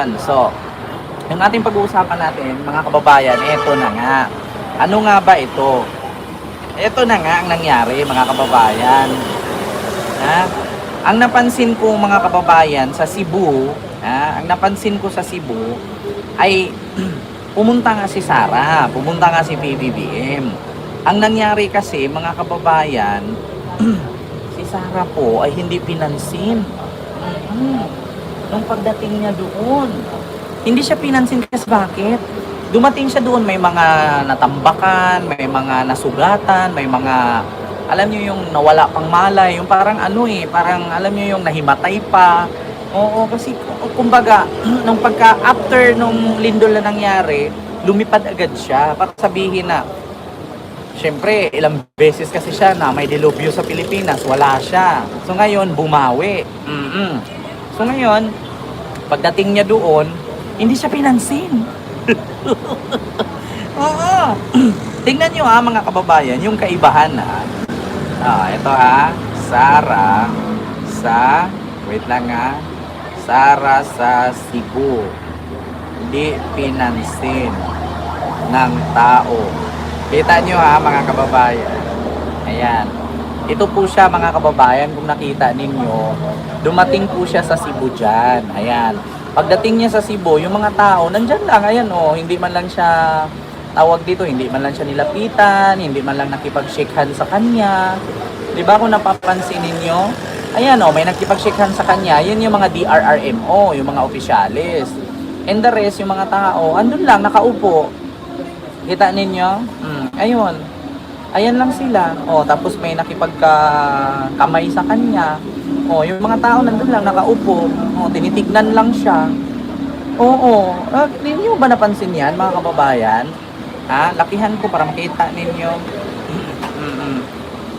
Ayun, so, yung ating pag-uusapan natin, mga kababayan, ito na nga. Ano nga ba ito? Ito na nga ang nangyari, mga kababayan. Ha? Ang napansin ko, mga kababayan, sa Cebu, ha? ang napansin ko sa Cebu, ay pumunta nga si Sara, pumunta nga si PBBM. Ang nangyari kasi, mga kababayan, si Sara po ay hindi pinansin. Mhm. Nung pagdating niya doon, hindi siya pinansin kasi bakit? Dumating siya doon, may mga natambakan, may mga nasugatan, may mga, alam niyo yung nawala pang malay, yung parang ano eh, parang alam niyo yung nahimatay pa. Oo, kasi kumbaga, nung pagka, after nung lindol na nangyari, lumipad agad siya para sabihin na, Siyempre, ilang beses kasi siya na may dilubyo sa Pilipinas, wala siya. So ngayon, bumawi. mm So ngayon, pagdating niya doon, hindi siya pinansin. Oo. Tingnan niyo ha mga kababayan, yung kaibahan ha. Ah, ito ha, Sara sa, wait lang ha, Sara sa Cebu. Hindi pinansin ng tao. Kita nyo ha mga kababayan. Ayan. Ito po siya mga kababayan kung nakita ninyo. Dumating po siya sa Cebu dyan. Ayan. Pagdating niya sa Cebu, yung mga tao, nandyan lang. Ayan oh, hindi man lang siya tawag dito, hindi man lang siya nilapitan, hindi man lang nakipag-shake hand sa kanya. Di ba kung napapansin ninyo? Ayan oh, may nakipag-shake hand sa kanya. Yan yung mga DRRMO, yung mga opisyalis. And the rest, yung mga tao, andun lang, nakaupo. Kita ninyo? Mm, ayun. Ayan lang sila. Oh, tapos may nakipagka kamay sa kanya. Oh, yung mga tao nandun lang nakaupo. Oh, tinitignan lang siya. Oo. Uh, ninyo ba napansin yan, mga kababayan? Ha? Lakihan ko para makita ninyo. Mm-mm.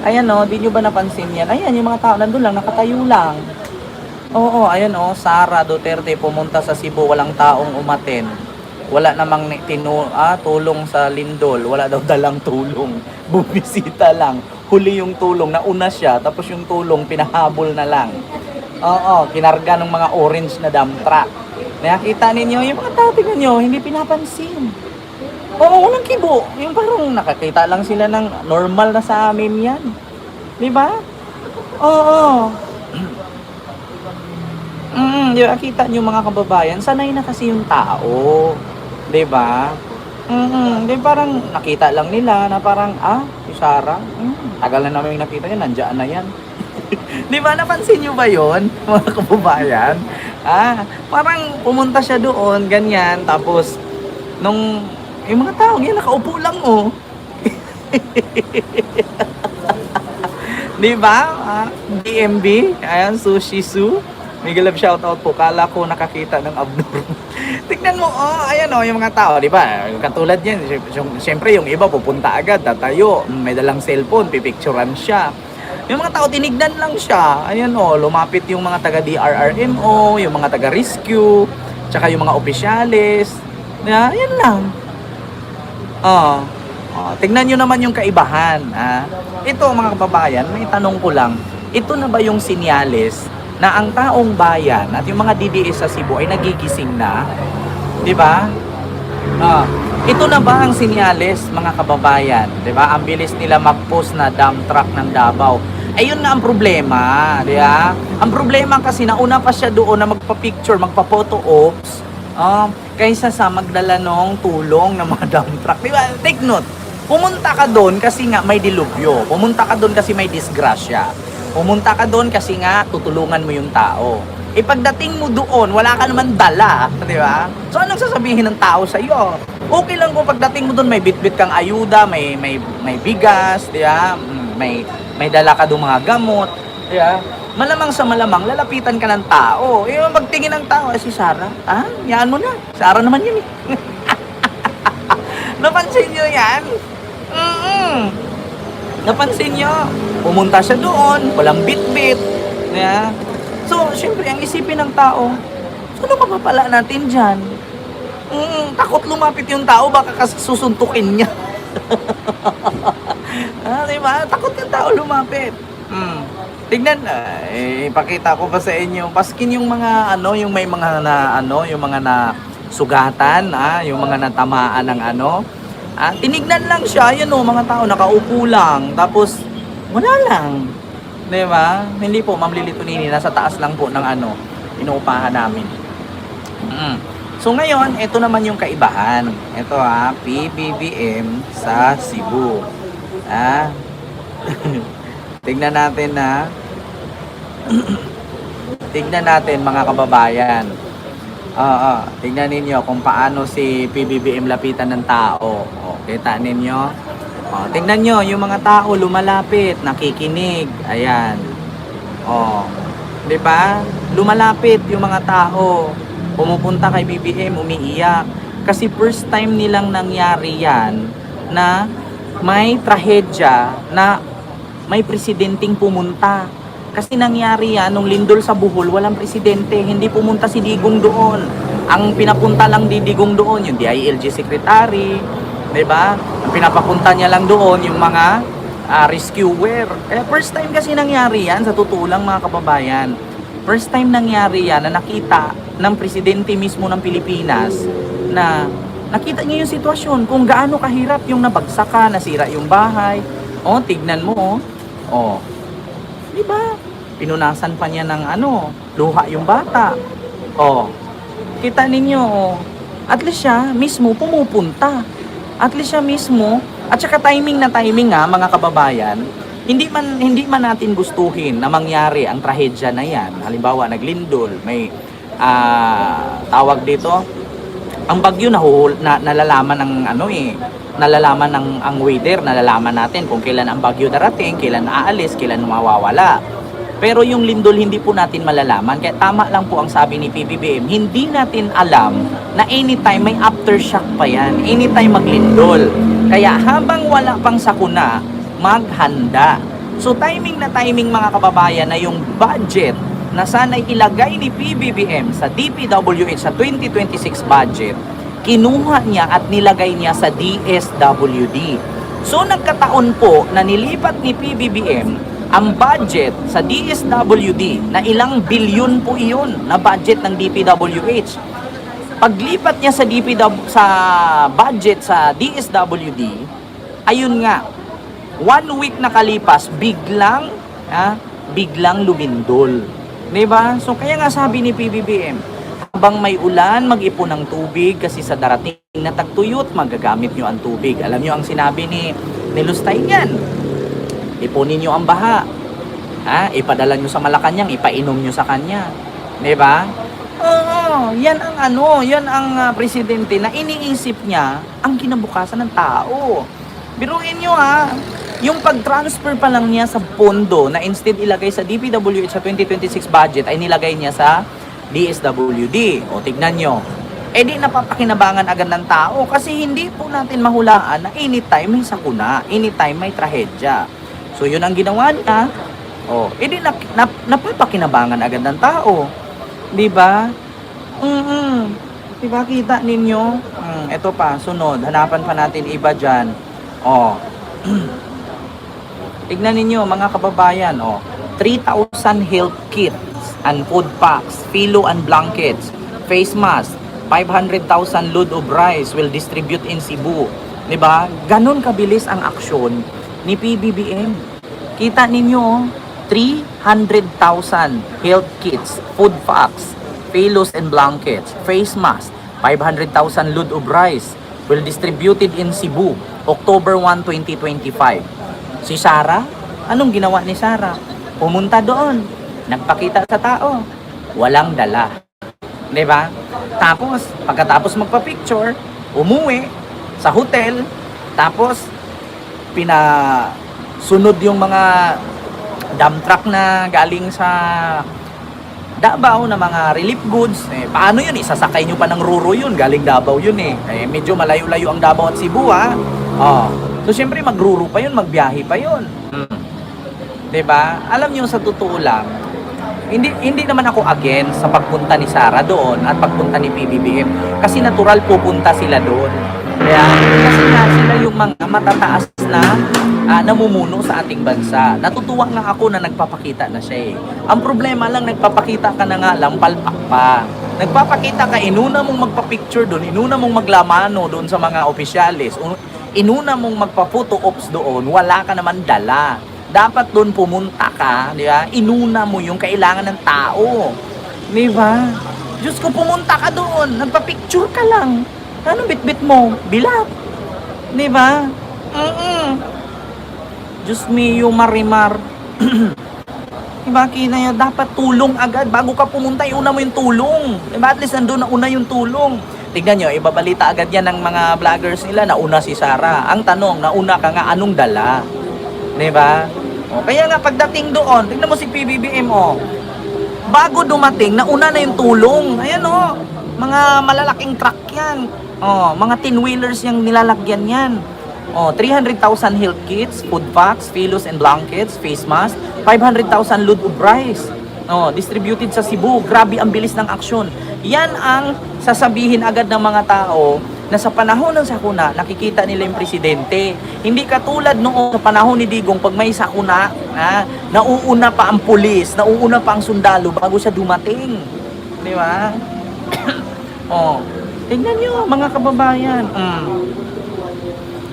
Ayan oh, di nyo ba napansin yan? Ayan, yung mga tao nandun lang, nakatayo lang. Oo, ayan oh, Sara Duterte pumunta sa Cebu, walang taong umaten wala namang tinu ah, tulong sa lindol, wala daw dalang tulong. Bumisita lang. Huli yung tulong, nauna siya, tapos yung tulong pinahabol na lang. Oo, kinarga ng mga orange na dump truck. Nakita ninyo, yung mga tao tingnan nyo, hindi pinapansin. Oo, walang kibo. Yung parang nakakita lang sila ng normal na sa amin yan. Di ba? Oo. Mm, di ba, kita nyo mga kababayan, sanay na kasi yung tao. 'Di ba? Mm, di parang nakita lang nila na parang ah, si Sarah, mm, tagal na namin nakita yan, nandiyan na yan. di ba napansin niyo ba 'yon, mga kababayan? Ah, parang pumunta siya doon, ganyan, tapos nung yung mga tao, yan nakaupo lang oh. Di ba? Ah, DMB, ayan, Sushi Su. Mega love shoutout po. Kala ko nakakita ng abnormal. Tignan mo, oh, ayan oh, yung mga tao, di ba? Katulad yan, syempre yung iba pupunta agad, tatayo, may dalang cellphone, pipicturean siya. Yung mga tao, tinignan lang siya. Ayan oh, lumapit yung mga taga DRRMO, yung mga taga rescue, tsaka yung mga opisyalis. Ayan lang. Oh, oh, tignan nyo naman yung kaibahan. Ah. Ito mga kababayan, may tanong ko lang. Ito na ba yung sinyales na ang taong bayan at yung mga DDS sa Cebu ay nagigising na? Di ba? Ah, ito na ba ang sinyales mga kababayan? 'Di ba? Ang bilis nila mag-post na dump truck ng Davao. Ayun na ang problema, 'di ba? Ang problema kasi nauna pa siya doon na magpa-picture, magpa-photo ops, ah, kaysa sa magdala ng tulong ng mga dump truck. 'Di ba? Take note. Pumunta ka doon kasi nga may dilubyo. Pumunta ka doon kasi may disgrasya. Pumunta ka doon kasi nga tutulungan mo yung tao. E pagdating mo doon, wala ka naman dala, di ba? So anong sasabihin ng tao sa iyo? Okay lang kung pagdating mo doon may bitbit kang ayuda, may may may bigas, di ba? Mm, May may dala ka doon mga gamot, di ba? Malamang sa malamang lalapitan ka ng tao. Eh magtingin ng tao, eh, si Sarah, ah, yan mo na. Sarah naman yun eh. Napansin niyo yan? Mm Napansin niyo? Pumunta siya doon, walang bit-bit. Yeah. So, syempre, ang isipin ng tao, ano mapapala natin dyan? Mm, takot lumapit yung tao, baka kasi susuntukin niya. ah, di ba? Takot yung tao lumapit. Mm. Tignan, eh, ipakita ko pa sa inyo. Paskin yung mga ano, yung may mga na ano, yung mga na sugatan, ah, yung mga natamaan ng ano. Ah, tinignan lang siya, yun oh, mga tao nakaupo lang. Tapos wala lang. 'Di ba? Hindi po, Ma'am Lili Tunini, nasa taas lang po ng ano, inuupahan namin. Mm. So ngayon, ito naman yung kaibahan. Ito ha, PBBM sa Cebu. Ah. Tignan natin na Tignan natin mga kababayan. Oo, tignan ninyo kung paano si PBBM lapitan ng tao. O, kita ninyo? O, tignan nyo, yung mga tao lumalapit, nakikinig. Ayan. O, di ba? Lumalapit yung mga tao. Pumupunta kay BBM, umiiyak. Kasi first time nilang nangyari yan na may trahedya na may presidenting pumunta. Kasi nangyari yan, nung lindol sa Bohol, walang presidente. Hindi pumunta si Digong doon. Ang pinapunta lang di Digong doon, yung DILG secretary, di ba? Ang pinapapunta niya lang doon, yung mga ah, rescuer. Kaya first time kasi nangyari yan, sa totoo mga kababayan. First time nangyari yan na nakita ng presidente mismo ng Pilipinas na nakita niya yung sitwasyon kung gaano kahirap yung nabagsakan, nasira yung bahay. Oh, tignan mo oh. Oh, Di ba? Pinunasan pa niya ng ano, luha yung bata. Oh. Kita ninyo, oh. At least siya mismo pumupunta. At least siya mismo, at saka timing na timing nga mga kababayan, hindi man hindi man natin gustuhin na mangyari ang trahedya na yan. Halimbawa, naglindol, may ah, tawag dito, ang bagyo nahuhul, na, nalalaman ng ano eh, nalalaman ng ang weather, nalalaman natin kung kailan ang bagyo darating, kailan aalis, kailan mawawala. Pero yung lindol hindi po natin malalaman. Kaya tama lang po ang sabi ni PBBM, hindi natin alam na anytime may aftershock pa yan. Anytime maglindol. Kaya habang wala pang sakuna, maghanda. So timing na timing mga kababayan na yung budget na sana'y ilagay ni PBBM sa DPWH sa 2026 budget, kinuha niya at nilagay niya sa DSWD. So nagkataon po na nilipat ni PBBM ang budget sa DSWD na ilang bilyon po iyon na budget ng DPWH. Paglipat niya sa DPW sa budget sa DSWD, ayun nga, one week nakalipas, biglang, ah, biglang lumindol. 'Di ba? So kaya nga sabi ni PBBM, habang may ulan, mag-ipon ng tubig kasi sa darating na tagtuyot, magagamit nyo ang tubig. Alam nyo ang sinabi ni, ni Lustay niyan, ipunin nyo ang baha. Ha? Ipadala nyo sa Malacanang, ipainom nyo sa kanya. ba? Oo, yan ang ano, yan ang ah, presidente na iniisip niya ang kinabukasan ng tao. Biruin nyo ha, yung pag-transfer pa lang niya sa pondo na instead ilagay sa DPWH sa 2026 budget ay nilagay niya sa DSWD. O tignan nyo. Eh di napapakinabangan agad ng tao kasi hindi po natin mahulaan na anytime may sakuna, anytime may trahedya. So yun ang ginawa niya. Oh, edi na, na, napapakinabangan agad ng tao. 'Di ba? Mm. 'Di ba kita ninyo? Mm, ito pa, sunod. Hanapan pa natin iba diyan. Oh. Tignan ninyo mga kababayan, oh. 3,000 health kits and food packs, pillow and blankets, face mask, 500,000 load of rice will distribute in Cebu. 'Di ba? Ganon kabilis ang aksyon ni PBBM. Kita ninyo, oh, 300,000 health kits, food packs, pillows and blankets, face mask, 500,000 load of rice will distributed in Cebu, October 1, 2025. Si Sarah, anong ginawa ni Sarah? Pumunta doon, nagpakita sa tao, walang dala. 'Di ba? Tapos, pagkatapos magpa-picture, umuwi sa hotel, tapos pina sunod yung mga dump truck na galing sa Davao na mga relief goods. Eh, paano yun? Isasakay nyo pa ng ruro yun. Galing Davao yun eh. eh medyo malayo-layo ang Davao at Cebu ha. Oh. So, syempre magruro pa yun, magbiyahe pa yun. Hmm. 'Di ba? Alam niyo sa totoo lang, hindi hindi naman ako against sa pagpunta ni Sara doon at pagpunta ni PBBM kasi natural pupunta sila doon. Kaya, kasi nga sila yung mga matataas na ah, namumuno sa ating bansa. Natutuwa nga ako na nagpapakita na siya eh. Ang problema lang, nagpapakita ka na nga lang, palpak pa. Nagpapakita ka, inuna mong magpa-picture doon, inuna mong maglamano doon sa mga opisyalis, un- inuna mong magpa-photo ops doon, wala ka naman dala. Dapat doon pumunta ka, di ba? Inuna mo yung kailangan ng tao. Di ba? Diyos ko, pumunta ka doon, nagpa-picture ka lang. Anong bitbit mo? Bilat. Di ba? Mm-mm. Diyos mio, marimar. Diba, kina yun, dapat tulong agad. Bago ka pumunta, iuna mo yung tulong. Diba, at least nandun na una yung tulong. Tignan nyo, ibabalita agad yan ng mga vloggers nila, nauna si Sarah. Ang tanong, nauna ka nga, anong dala? Diba? O, kaya nga, pagdating doon, tignan mo si PBBM, o. Bago dumating, nauna na yung tulong. Ayan, o. Mga malalaking truck yan. O, mga tin-wheelers yung nilalagyan yan. Oh, 300,000 health kits, food packs, pillows and blankets, face mask, 500,000 load of rice. Oh, distributed sa Cebu. Grabe ang bilis ng aksyon. Yan ang sasabihin agad ng mga tao na sa panahon ng sakuna, nakikita nila yung presidente. Hindi katulad noong sa panahon ni Digong, pag may sakuna, ha, nauuna pa ang pulis, nauuna pa ang sundalo bago siya dumating. Di ba? oh, tingnan nyo, mga kababayan. Mm.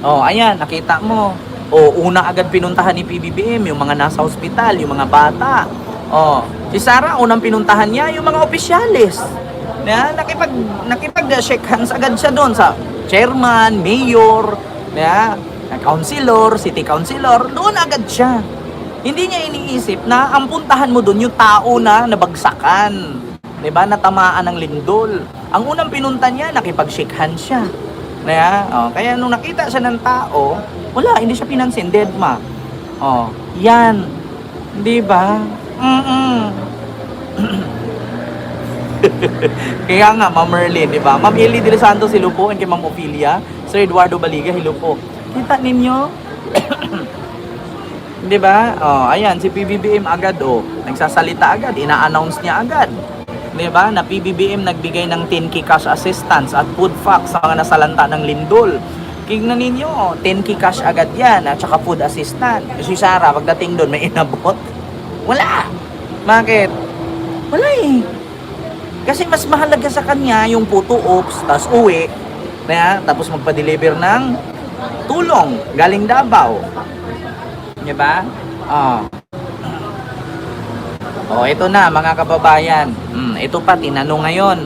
Oh, ayan, nakita mo. Oh, una agad pinuntahan ni PBBM yung mga nasa ospital, yung mga bata. Oh, si Sarah unang pinuntahan niya yung mga opisyalis. Na nakipag nakipag shake hands agad siya doon sa chairman, mayor, na councilor, city councilor, doon agad siya. Hindi niya iniisip na ang puntahan mo doon yung tao na nabagsakan. 'Di ba? Natamaan ng lindol. Ang unang pinunta niya, nakipag-shake hands siya. Kaya, oh, kaya nung nakita siya ng tao, wala, hindi siya pinansin, dead ma. Oh, yan. Di ba? Mm Kaya nga, Ma'am Merlin, di ba? Ma'am Eli De Los Santos, hello po. And kay Ma'am Ophelia. Sir Eduardo Baliga, hello po. Kita ninyo? di ba? Oh, ayan, si PBBM agad, oh. Nagsasalita agad, ina-announce niya agad. Di ba? Na PBBM nagbigay ng 10k cash assistance at food packs sa mga nasalanta ng lindol. Tingnan ninyo, 10k cash agad yan at saka food assistance. Si Sarah, pagdating doon, may inabot. Wala! Bakit? Wala eh. Kasi mas mahalaga sa kanya yung photo ops, tapos uwi, na, tapos magpa-deliver ng tulong galing Davao. Di ba? Ah. Oh, ito na mga kababayan. Mm, ito pa tinanong ngayon.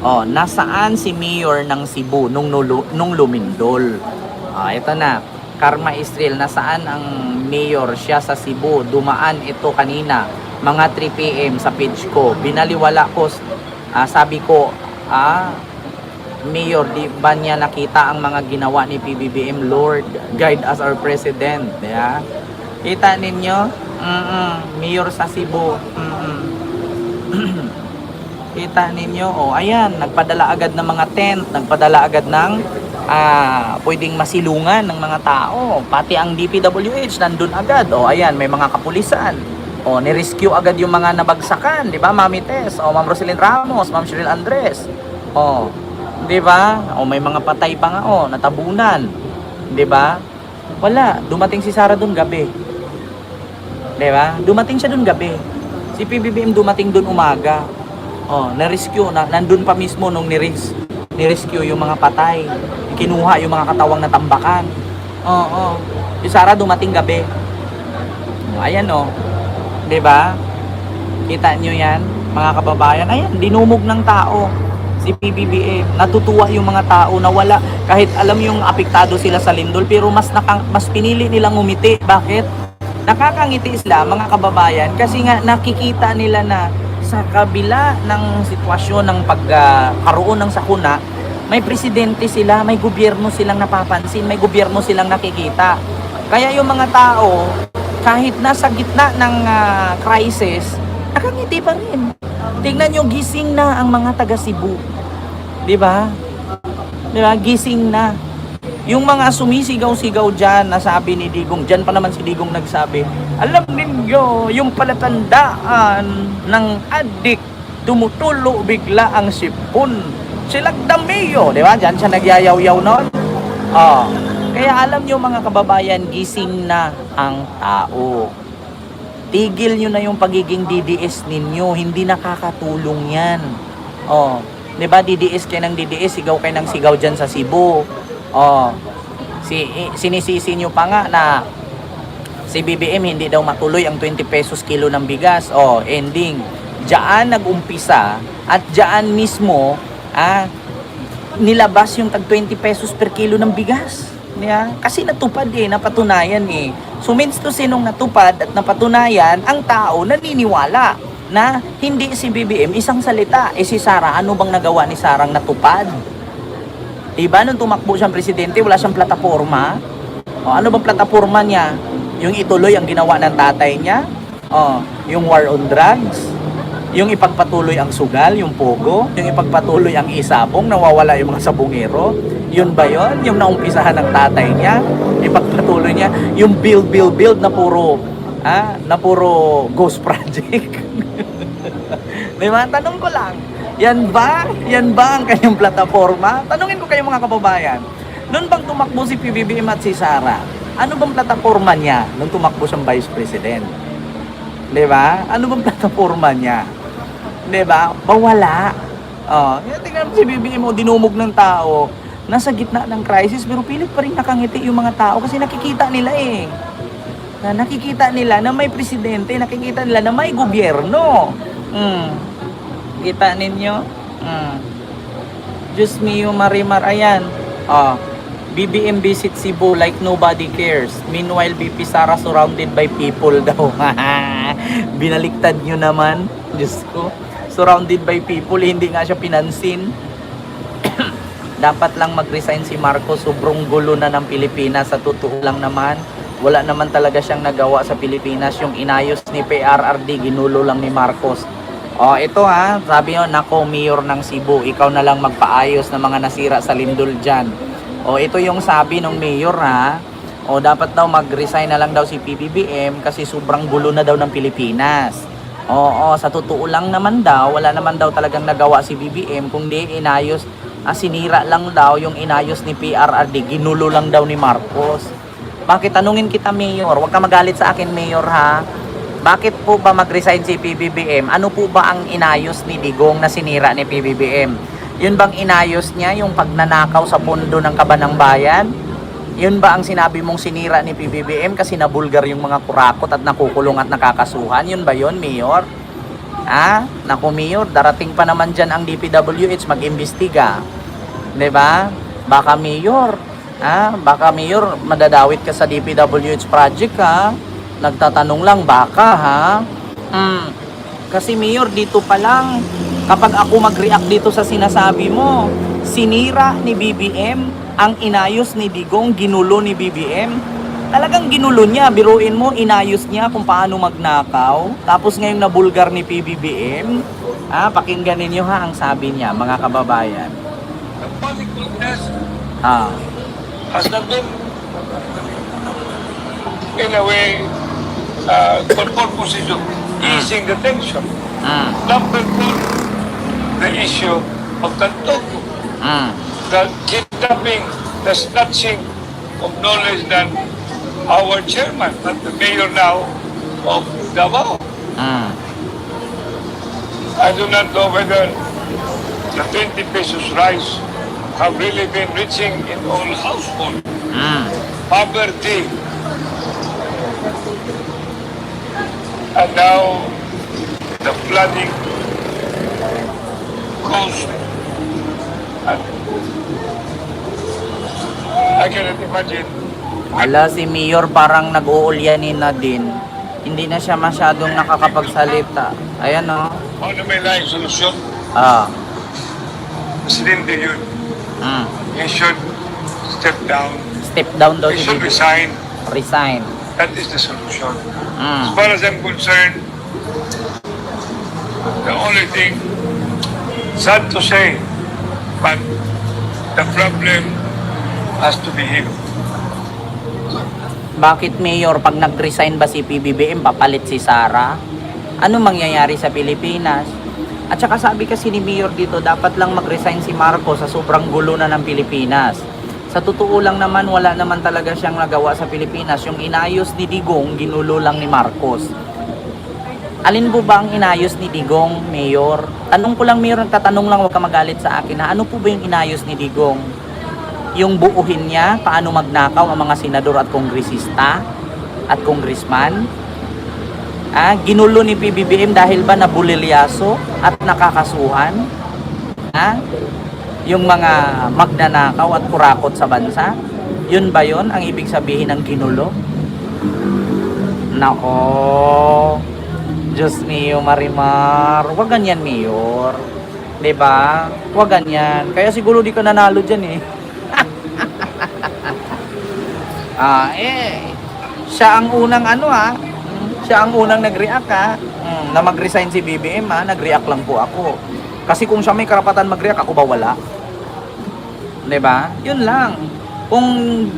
Oh, nasaan si Mayor ng Cebu nung nung lumindol? Ah, ito na. Karma Israel, nasaan ang mayor siya sa Cebu? Dumaan ito kanina, mga 3 PM sa page ko. Binaliwala ko, ah, sabi ko, ah, Mayor, di ba niya nakita ang mga ginawa ni PBBM? Lord, guide us our President. Yeah? Kita ninyo? Mm-mm. Mayor sa Cebu. Mm-mm. Kita ninyo? O, ayan, nagpadala agad ng mga tent, nagpadala agad ng ah, pwedeng masilungan ng mga tao. Pati ang DPWH nandun agad. O, ayan, may mga kapulisan. O, ni-rescue agad yung mga nabagsakan, di ba, Mami Tess? O, Ma'am Roselyn Ramos, Ma'am Cheryl Andres. O, di ba? O, may mga patay pa nga, o, natabunan. Di ba? Wala, dumating si Sarah dun gabi. Di ba? Dumating siya dun gabi. Si PBBM dumating dun umaga. Oh, na-rescue na nandun pa mismo nung ni-res ni-rescue yung mga patay. Kinuha yung mga katawang natambakan. Oo, oh, Si Sarah dumating gabi. Ayan oh. 'Di ba? Kita nyo yan, mga kababayan. Ayan, dinumog ng tao si PBBM. Natutuwa yung mga tao na wala kahit alam yung apektado sila sa lindol pero mas nakang, mas pinili nilang umiti. Bakit? Nakakangiti sila mga kababayan kasi nga nakikita nila na sa kabila ng sitwasyon ng pagkaroon ng sakuna, may presidente sila, may gobyerno silang napapansin, may gobyerno silang nakikita. Kaya yung mga tao, kahit nasa gitna ng ah, crisis, nakangiti pa rin. Tingnan nyo, gising na ang mga taga Cebu. Di ba? Di ba? Gising na. Yung mga sumisigaw-sigaw dyan, nasabi ni Digong, dyan pa naman si Digong nagsabi, alam ninyo, yung palatandaan ng adik, tumutulo bigla ang sipon. Silagdamiyo, di ba? Dyan siya nagyayaw-yaw noon. Oh. Kaya alam nyo mga kababayan, gising na ang tao. Tigil nyo na yung pagiging DDS ninyo. Hindi nakakatulong yan. Oh. 'Di ba DDS kayo ng DDS, sigaw kayo ng sigaw dyan sa Cebu. Oh. Si, sinisisi nyo pa nga na si BBM hindi daw matuloy ang 20 pesos kilo ng bigas. Oh, ending. Diyan nag-umpisa at diyan mismo ah, nilabas yung tag 20 pesos per kilo ng bigas. Yeah? Kasi natupad eh, napatunayan eh. So means to say nung natupad at napatunayan, ang tao naniniwala na hindi si BBM isang salita. Eh si Sara, ano bang nagawa ni Sarang natupad? Diba nung tumakbo siyang presidente, wala siyang plataforma? O, ano bang plataforma niya? Yung ituloy ang ginawa ng tatay niya? O, yung war on drugs? Yung ipagpatuloy ang sugal, yung pogo? Yung ipagpatuloy ang isabong, nawawala yung mga sabungero? Yun ba yun? Yung naumpisahan ng tatay niya? Ipagpatuloy niya? Yung build, build, build na puro, ah, na puro ghost project? Di ba? Tanong ko lang, yan ba? Yan ba ang kanyang plataforma? Tanungin ko kayo mga kababayan. Noon bang tumakbo si PBBM at si Sara? Ano bang plataforma niya nung tumakbo siyang Vice President? Di ba? Ano bang plataforma niya? Di ba? Bawala. Oh, yan, tingnan mo si BBM mo, dinumog ng tao. Nasa gitna ng crisis, pero pilit pa rin nakangiti yung mga tao kasi nakikita nila eh. Na nakikita nila na may presidente, nakikita nila na may gobyerno. Mm. Kita ninyo? Mm. Diyos mio, Marimar, ayan. Oh, BBM visit Cebu like nobody cares. Meanwhile, BP Sara surrounded by people daw. Binaliktad nyo naman. Diyos ko. Surrounded by people, hindi nga siya pinansin. Dapat lang mag-resign si Marcos. Sobrang gulo na ng Pilipinas. Sa totoo lang naman, wala naman talaga siyang nagawa sa Pilipinas. Yung inayos ni PRRD, ginulo lang ni Marcos. O, ito ha, sabi nyo, nako, mayor ng Cebu, ikaw na lang magpaayos ng mga nasira sa lindol dyan. O, ito yung sabi ng mayor ha, o, dapat daw mag-resign na lang daw si PBBM kasi sobrang gulo na daw ng Pilipinas. Oo, sa totoo lang naman daw, wala naman daw talagang nagawa si BBM, kundi inayos, ah, sinira lang daw yung inayos ni PRRD, ginulo lang daw ni Marcos. Bakit tanungin kita, Mayor? Huwag ka magalit sa akin, Mayor, ha? Bakit po ba mag-resign si PBBM? Ano po ba ang inayos ni Digong na sinira ni PBBM? Yun bang inayos niya yung pagnanakaw sa pundo ng kabanang bayan? Yun ba ang sinabi mong sinira ni PBBM kasi nabulgar yung mga kurakot at nakukulong at nakakasuhan? Yun ba yun, Mayor? Ha? Naku, Mayor, darating pa naman dyan ang DPWH mag-imbestiga. ba? Baka Mayor, ha? Baka Mayor, madadawit ka sa DPWH project, ha? Nagtatanong lang, baka, ha? Hmm. Kasi Mayor, dito pa lang, kapag ako mag-react dito sa sinasabi mo, sinira ni BBM ang inayos ni Digong, ginulo ni BBM. Talagang ginulo niya, biruin mo, inayos niya kung paano magnakaw. Tapos ngayong nabulgar ni PBBM, ah, pakinggan ninyo ha ang sabi niya, mga kababayan. The politicalness Ah, has not been, in a way, uh, for purposes of easing the tension. mm, Number four, the issue of the Togo, mm, the kidnapping, the snatching of knowledge than our chairman, not the mayor now of Davao, mm. I do not know whether the 20 pesos rice have really been reaching in all households. Mm. poverty. And now the flooding. And I cannot imagine. Ala, si Mayor parang nag-uulyanin na din. Hindi na siya masyadong nakakapagsalita. Ayan o. Ano may laing solusyon? Ah, Presidente yun. mm. He should step down. Step down daw He should BBM. resign. Resign. That is the solution. Mm. As far as I'm concerned, the only thing, sad to say, but the problem has to be him. Bakit Mayor, pag nag-resign ba si PBBM, papalit si Sara? Ano mangyayari sa Pilipinas? At saka sabi kasi ni Mayor dito, dapat lang mag-resign si Marcos sa sobrang gulo na ng Pilipinas. Sa totoo lang naman, wala naman talaga siyang nagawa sa Pilipinas. Yung inayos ni Digong, ginulo lang ni Marcos. Alin po ba ang inayos ni Digong, Mayor? Tanong ko lang, Mayor, nagtatanong lang, huwag ka magalit sa akin. Ha? Ano po ba yung inayos ni Digong? Yung buuhin niya, paano magnakaw ang mga senador at kongresista at congressman? Ah, ginulo ni PBBM dahil ba nabulilyaso at nakakasuhan? Ha? Yung mga magnanakaw at kurakot sa bansa? Yun ba yun ang ibig sabihin ng ginulo? Nako. Diyos mio, Marimar. Huwag ganyan, Mayor. 'Di ba? Huwag ganyan. Kaya siguro di ka nanalo dyan eh. Ah, eh. Siya ang unang ano ah. Mm, Siya ang unang nag-react ah. Mm, na mag-resign si BBM ah. Nag-react lang po ako. Kasi kung siya may karapatan mag-react, ako ba wala? ba? Yun lang. Kung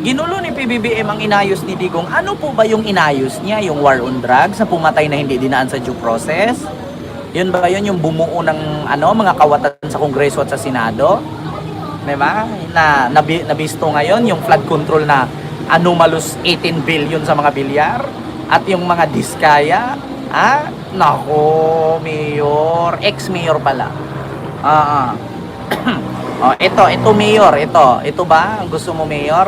ginulo ni PBBM ang inayos ni Digong, ano po ba yung inayos niya? Yung war on drugs na pumatay na hindi dinaan sa due process? Yun ba yun yung bumuo ng ano, mga kawatan sa Kongreso at sa Senado? Di ba? Na, nabi, nabisto ngayon yung flood control na anomalous 18 billion sa mga bilyar. At yung mga diskaya ah nako mayor ex-mayor pala. Ah ah. oh ito ito mayor ito. Ito ba gusto mo mayor